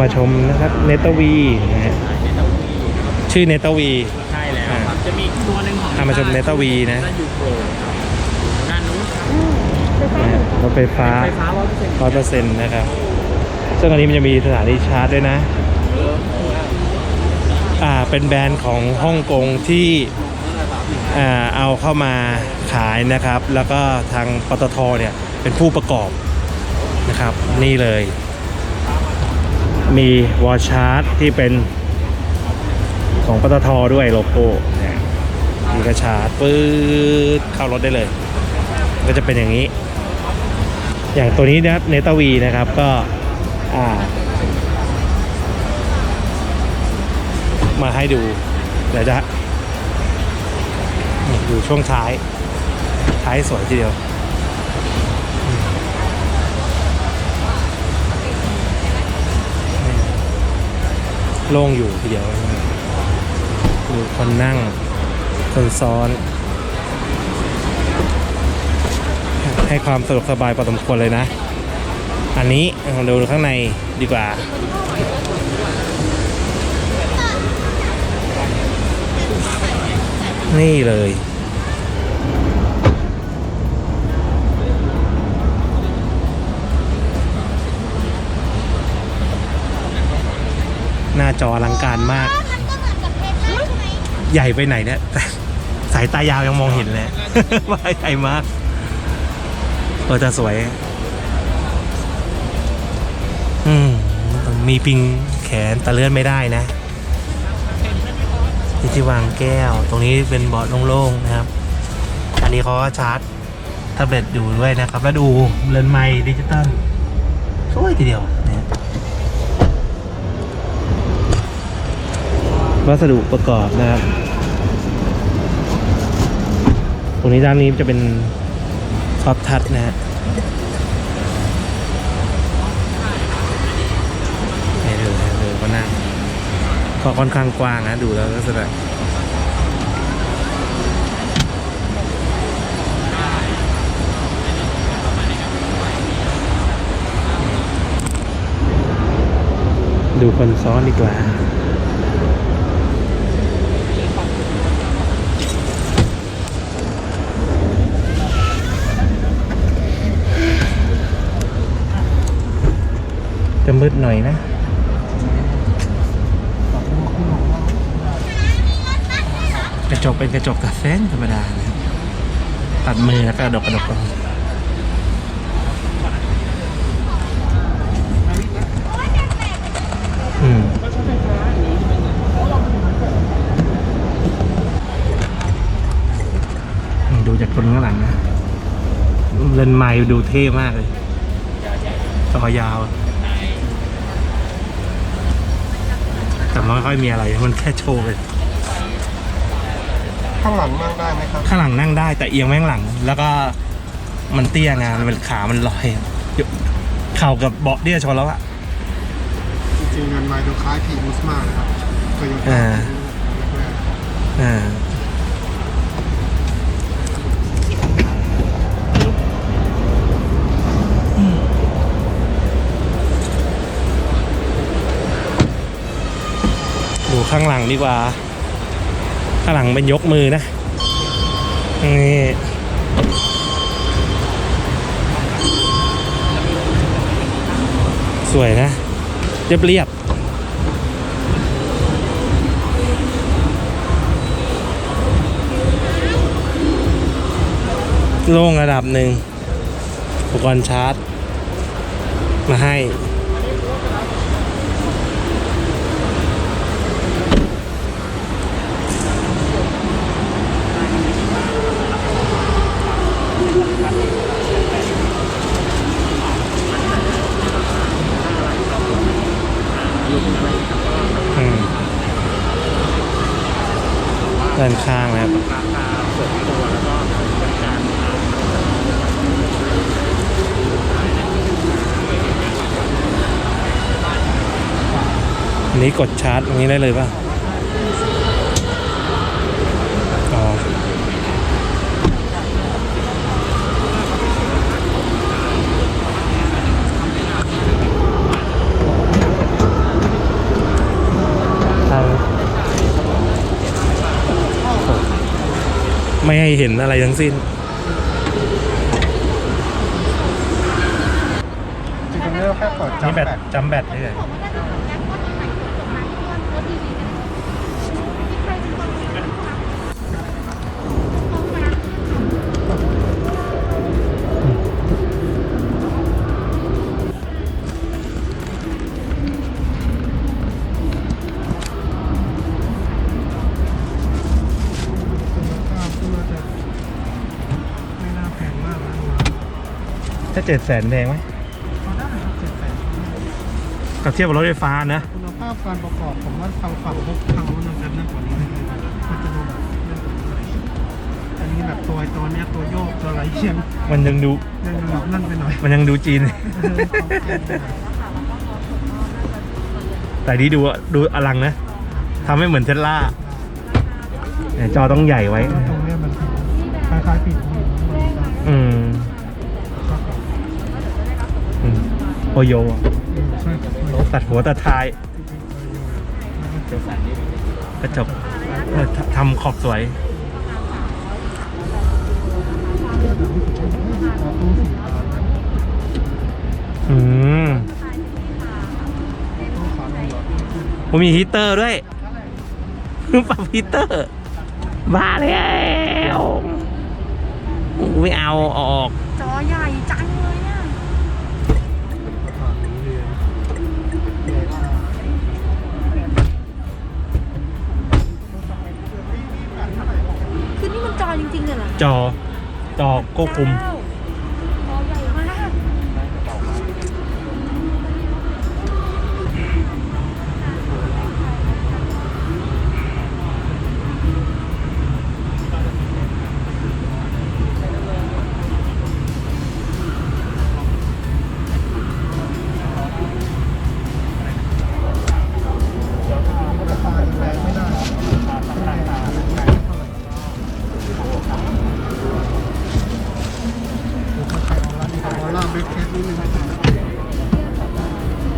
มาชมนะครับเนตวีนะฮะชื่อเนตวีใช่แล้วครับจะมีอีกตัวหนึ่งของอะมาชม Neta V นะยูโปรด้านนู้นครับนะฮะรถไฟฟ้าไฟฟ้าร้อยเปอร์เซ็นต์ร้อยเปอร์เซ็นต์นะครับ ซึ่งอันนี้มันจะมีสถานีชาร์จด้วยนะอ่าเป็นแบรนด์ของฮ่องกงที่อ่าเอาเข้ามาขายนะครับ แล้วก็ทางปตทเนี่ยเป็นผู้ประกอบนะครับ นี่เลย มีวอลชาร์จที่เป็นของปตทด้วยโลโก้นี่มีกระชาร์จปื๊ดเข้ารถได้เลย ก็จะเป็นอย่างนี้ อย่างตัวนี้นะครับเนตวีนะครับก็มาให้ดูเดี๋ยวจะดูช่วงท้าย ท้ายสวยทีเดียว โล่งอยู่ทีเดียวดูคนนั่ง คนซ้อน ให้ความสะดวกสบายพอสมควรเลยนะ อันนี้เราดูข้างในดีกว่านี่เลย จออลังการมาก ใหญ่ไปไหนเนี่ยสายตายาวยังมองเห็นเลยว่าใหญ่มากเออจะสวย อืมมีปิงแขนตะเลื่อนไม่ได้นะที่ที่วางแก้ว ตรงนี้เป็นเบาะโล่งๆนะครับ อันนี้เขาก็ชาร์จแท็บเล็ตอยู่ด้วยนะครับ แล้วดูเรือนไม้ดิจิตอลสวยทีเดียวเนี่ย วัสดุประกอบนะครับตรงนี้ด้านนี้จะเป็นซอฟทัชนะฮะดูดูก็นั่งก็ค่อนข้างกว้างนะดูแล้วก็สดงดูคนซ้อนดีกว่า จะมืดหน่อยนะกระจกเป็นกระจกกระเซ้นธรรมดานะตัดมือแล้วก็กระดกกระดกลงอืมอืมดูจากคนข้างหลังนะ เลนไม้ดูเท่มากเลยต่อยาว แต่ไม่ค่อยมีอะไร มันแค่โชว์ไปข้างหลังนั่งได้ไหมครับ ข้างหลังนั่งได้แต่เอียงแม่งหลัง แล้วก็มันเตี้ยไงมันขามันลอยเข่ากับเบาะเตี้ยชนแล้วอะจริงๆงานไมดูคล้ายทีมูสมานะครับโตโยอ่าต้าแรกอ่า ข้างหลังดีกว่า ข้างหลังเป็นยกมือนะ นี่สวยนะ เรียบเรียบโล่งระดับหนึ่งอุปกรณ์ชาร์จ มาให้ ด้านข้างนะครับราคาส่วนตัวแล้วก็การนี้กดชาร์จตรงนี้ได้เลยป่ะ ให้เห็นอะไรทั้งสิ้นจริงๆแล้วแค่เปิดนี่จำแบแบตตจำแบตได้เลยค่ เจ็ดแสนแพงไหมพอได้ครับเจ็ดแสนกับเทียบกับรถไฟฟ้านะคุณภาพการประกอบผมว่าทางฝั่งพวกเขาน่าจะนั่นกว่านี้นิดนึงมันจะดูแบบนั่นกว่านี้หน่อยอันนี้แบบตัวไอ้ตัวเนี้ยตัวโยกตัวไหลเชียงมันยังดูนั่นแบบนั่นไปหน่อยมันยังดูจีน เออเขาเก่งไปหน่อยแต่นี้ดูดูอลังนะทำให้เหมือนเทสลาเนี่ยจอต้องใหญ่ไว้ แล้วตรงเนี้ยมันคล้ายๆปีกหูมันจะอืม โอโยตัดหัวตัดท้าย กระจกทำขอบสวยอืมผมมีฮีเตอร์ด้วยปรับฮีเตอร์บ้าแล้วไม่เอาออก จอใหญ่จังเลย จริงๆเหรอจอจอควบคุมเจ้า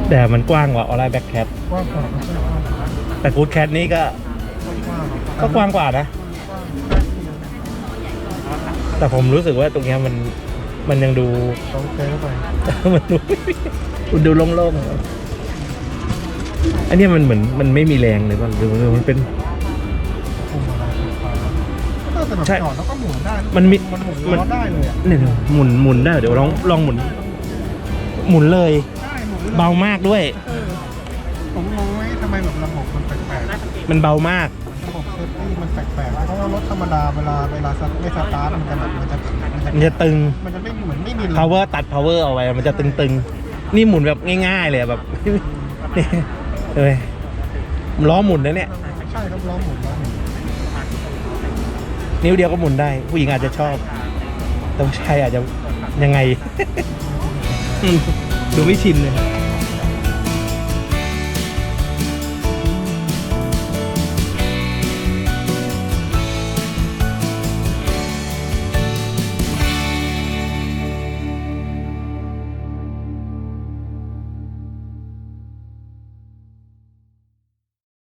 แต่มันกว้างกว่าออร่าแบ็คแคทกว้างกว่าไม่ใช่กว้างกว่าแต่กูดแคทนี่ก็ก็กว้างกว่านะ แต่ผมรู้สึกว่าตรงเนี้ยมันมันยังดูต้องเต้ไปมันดูมันดูโล่งๆอันเนี้ยมันเหมือนมันไม่มีแรงเลยป่ะหรือหรือมันเป็นคุมอะไรไฟฟ้าก็แต่แบบใช่จอดแล้วก็หมุนได้ มันมีมันหมุนมันล้อได้เลยอะเนี่ยหมุนหมุนได้เดี๋ยวลองลองหมุน หมุนเลย ได้หมุนลยเบามากด้วย เออผมงงไหมทำไมแบบระบบมันแปลกๆ มันเบามาก ระบบเซฟตี้มันแปลกๆ เพราะว่ารถธรรมดาเวลาเวลาไม่สตาร์ทมันจะแบบมันจะมันจะมันจะตึง มันจะไม่เหมือนไม่มี power ตัด power เอาไว้ มันจะตึงๆ นี่หมุนแบบง่ายๆเลยอะแบบเอ้ยล้อหมุนนะเนี่ย ใช่ครับล้อหมุนล้อหมุนนิ้วเดียวก็หมุนได้ ผู้หญิงอาจจะชอบ แต่ผู้ชายอาจจะยังไงอืม ดูไม่ชินเลย